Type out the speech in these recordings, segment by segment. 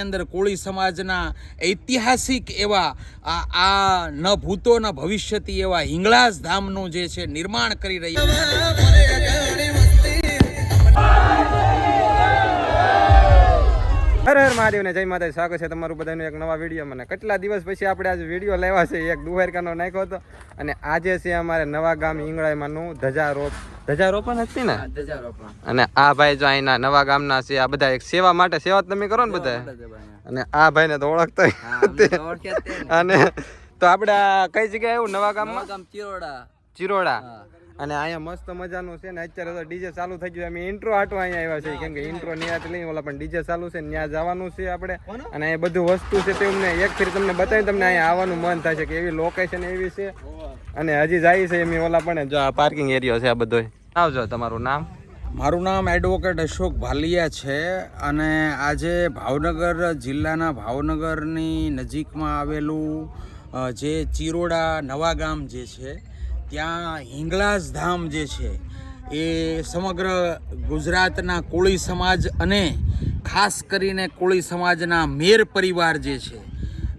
ગુજરાતની અંદર કોળી સમાજના ઐતિહાસિક એવા આ ન ભૂતો, ન ભવિષ્યથી એવા હિંગળાસ ધામનું જે છે નિર્માણ કરી રહ્યા હર હર મહાદેવને જય માતા સ્વાગત છે તમારું બધાનું એક નવા વીડિયો મને કેટલા દિવસ પછી આપણે આજે વીડિયો લેવા છે? એક દુવારકાનો નાખ્યો હતો. અને આજે છે અમારે નવા ગામ ઈંગળાઈમાંનું ધજારોપ. ધજારોપણ હતી ને? અને આ ભાઈ જો અહીંના નવા ગામના છે આ બધા એક સેવા માટે સેવા તમે કરો ને બધા? અને આ ભાઈને તો ઓળખતો અને તો આપણે કઈ જગ્યાએ આવ્યું નવા ગામમાં? ચિરોડા. અને અહીંયા મસ્ત મજાનું છે ને અત્યારે તો ડીજે ચાલુ થઈ ગયું અમે ઇન્ટ્રો હાટવા અહીંયા આવ્યા છે કેમ કે ઇન્ટ્રો ન્યા લઈ ઓલા પણ ડીજે ચાલુ છે ને ત્યાં જવાનું છે આપણે. અને અહીંયા બધું વસ્તુ છે તે અમને એક ફેરી તમને બતાવી તમને અહીંયા આવવાનું મન થાય છે કે એવી લોકેશન એવી છે. અને હજી જાય છે એમ ઓલા પણ જો આ પાર્કિંગ એરિયો છે આ બધો આવજો તમારું નામ? મારું નામ એડવોકેટ અશોક ભાલિયા છે અને આજે ભાવનગર જિલ્લાના ભાવનગરની નજીકમાં આવેલું જે ચિરોડા નવા ગામ જે છે, ત્યાં હિંગળાજ ધામ જે છે, એ સમગ્ર ગુજરાતના કોળી સમાજ અને ખાસ કરીને કોળી સમાજના મેર પરિવાર જે છે,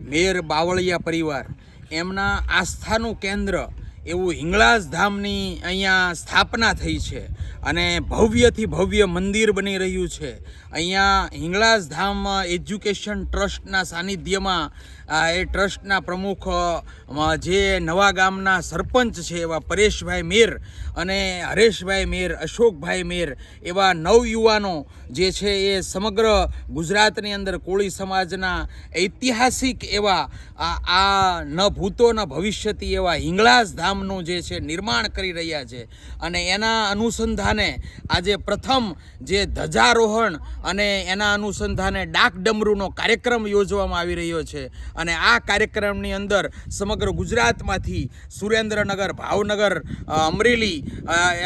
મેર બાવળિયા પરિવાર, એમના આસ્થાનું કેન્દ્ર એવું હિંગળાજ ધામની અહીંયા સ્થાપના થઈ છે અને ભવ્યથી ભવ્ય મંદિર બની રહ્યું છે. અહીંયા હિંગળાજ ધામ એજ્યુકેશન ટ્રસ્ટના સાનિધ્યમાં એ ટ્રસ્ટના પ્રમુખ જે નવા ગામના સરપંચ છે એવા પરેશભાઈ મેર અને હરેશભાઈ મેર, અશોકભાઈ મેર એવા નવયુવાનો જે છે એ સમગ્ર ગુજરાતની અંદર કોળી સમાજના ઐતિહાસિક એવા, આ ન ભૂતો ન ભવિષ્યથી એવા હિંગળાજ ધામનું જે છે નિર્માણ કરી રહ્યા છે. અને એના અનુસંધાને આજે પ્રથમ જે ધજારોહણ અને એના અનુસંધાને ડાક ડમરૂનો કાર્યક્રમ યોજવામાં આવી રહ્યો છે. અને આ કાર્યક્રમની અંદર સમગ્ર ગુજરાતમાંથી સુરેન્દ્રનગર, ભાવનગર અમરેલી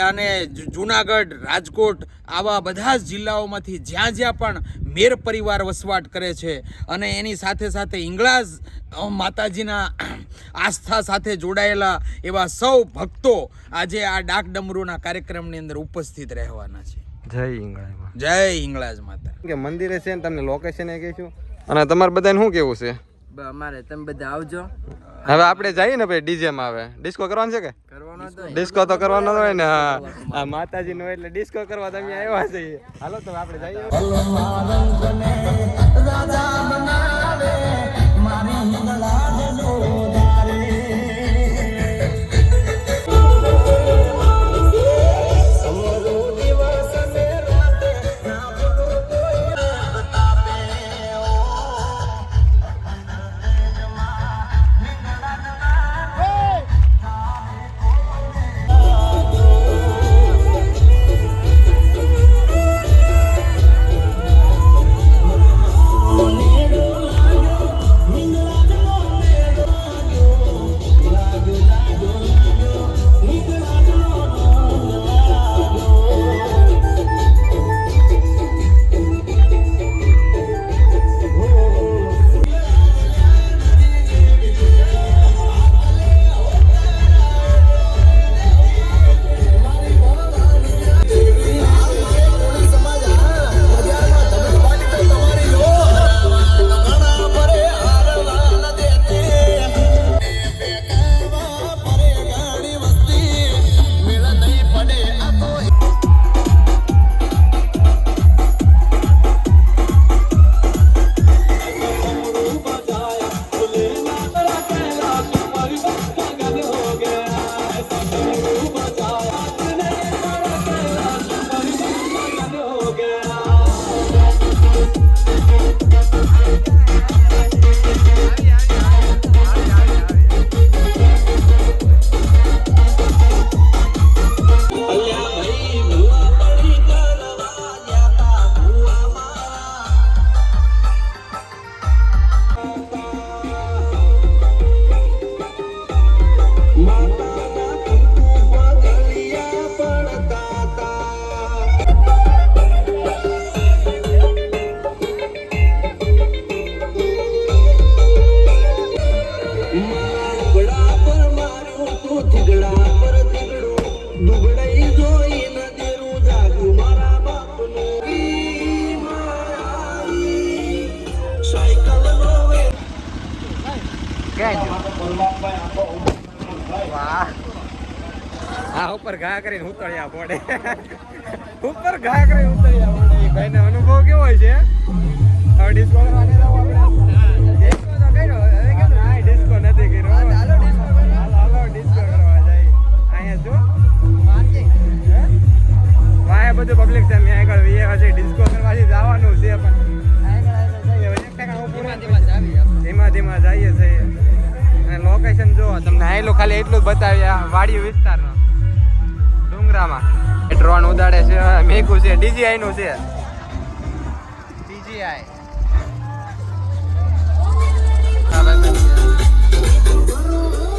અને જુનાગઢ, રાજકોટ આવા બધા જ જિલ્લાઓમાંથી જ્યાં જ્યાં પણ મેર પરિવાર વસવાટ કરે છે અને એની સાથે સાથે ઇંગળાજ માતાજીના આસ્થા સાથે જોડાયેલા એવા સૌ ભક્તો આજે આ ડાક ડમરૂના કાર્યક્રમની અંદર ઉપસ્થિત રહેવાના છે. જય ઇંગળાજ જય હિંગળાજ માતા. કે મંદિરે છે ને તમને લોકેશન એ કહીશું? અને તમારે બધાને શું કેવું છે? અમારે તમે બધા આવજો. હવે આપણે જઈએ ને ભાઈ ડીજે માં હવે. ડિસ્કો કરવાનું છે કે? ડિસ્કો તો કરવાનો હોય ને હા. આ માતાજી નો એટલે ડિસ્કો કરવા તમે આવ્યા છે. હાલો તો આપણે જઈએ. વાહ. આ ઉપર ઘા ઉતળ્યા પડે. ઉપર ઘા અનુભવ કેવો હોય છે? હવે નથી કર્યો. હાલો કરવા જાય. અહીંયા જો. વાય બધું પબ્લિક છે. આગળ વીએ હશે ડિસ્કો કરવા જવાનું છે પણ. ધીમા ધીમા જઈએ છીએ. અને લોકેશન જો તમને આયેલું ખાલી એટલું જ બતાવ્યા વાડી વિસ્તારનો. ડુંગરામાં. એ ડ્રોન ઉડાડે છે મેઘું છે ડીજીઆઈ નું છે. ભાઈ.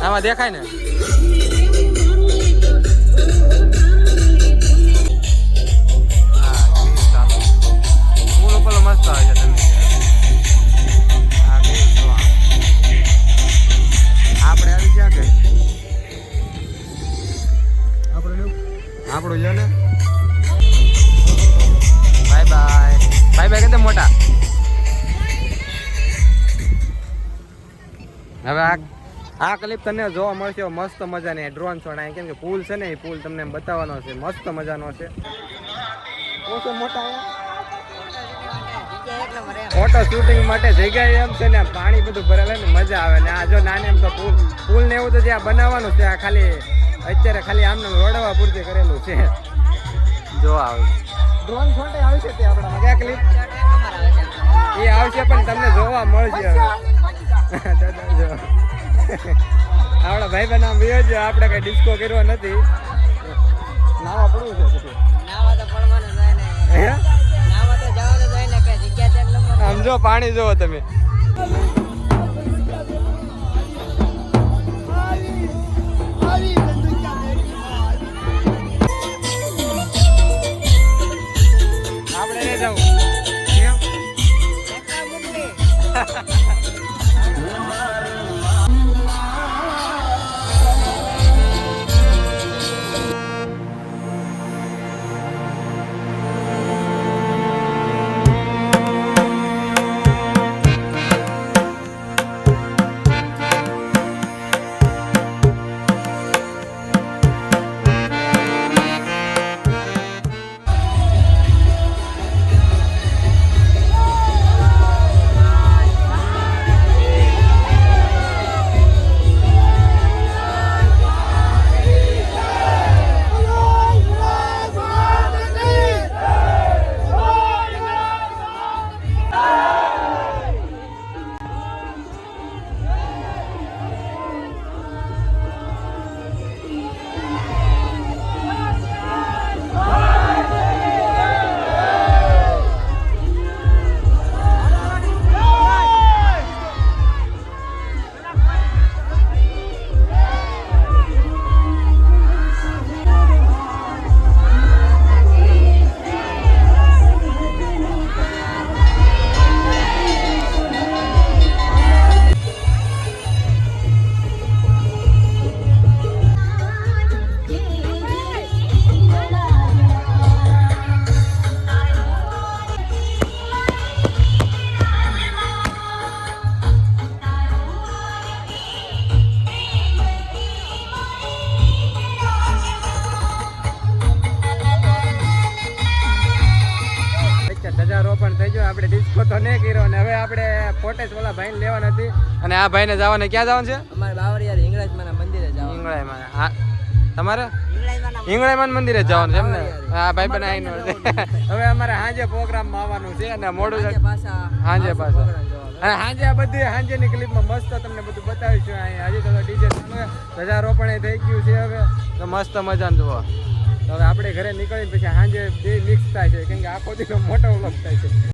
આમાં દેખાય ને? હા, ચાલો. મસ્ત આવે છે. ક્લિપ તમને જોવા મળશે મસ્ત મજાની ડ્રોન શોટ કેમ કે પુલ છે ને એ પુલ તમને બતાવવાનો છે. મસ્ત મજાનો છે. ઓછો મોટા ફોટો શૂટિંગ માટે જગ્યા એમ છે ને પાણી બધું ભરેલું ને મજા આવે. ને આ જો નાને એમ તો પુલ પુલ ને એવું તો જ્યાં બનાવવાનું છે, આ ખાલી અત્યારે ખાલી આમને રોડવા પૂરતી કરેલું છે. જો આવે ડ્રોન છોટે આવશે તે આપણા મજા ક્લિપ એ આવશે પણ તમને જોવા મળશે હવે. દાદા જો. આપણા ભાઈ બહેન આમ વિયો છે આપણે કઈ ડિસ્કો કર્યો નથી. નાવા પડવું છે પછી હે? આમ જો પાણી જોવો તમે. આપણે જાઉં. ધજારોપણ થઈ ગયું આપણે ડિસ્કો તો નહીં કર્યો અને હવે આપણે ફોટેજ ઓલા ભાઈને લેવાના હતી અને આ ભાઈને જવાને ક્યાં જવાનું છે? અમારે બાવળિયા હિંગળાજમાના મંદિરે જવાનું. ઈંગળાઈમાં હા. તમારે? ઈંગળાઈમાં મંદિરે. જવાનું છે એમ હા ભાઈ આવીને હવે અમારે સાંજે પ્રોગ્રામમાં આવવાનું છે. અને મોડું સાંજે પાછા સાંજે. અને આ બધી સાંજેની ક્લિપમાં મસ્ત તમને બધું બતાવીશું અહીં. હજી તો ડીજે ધજારોપણ થઈ ગયું છે હવે. તો મસ્ત મજાનું જુઓ. હવે આપણે ઘરે નીકળીને પછી સાંજે બે મિક્સ થાય છે. કેમ કે આખો દિવસ મોટો વ્લોગ થાય છે.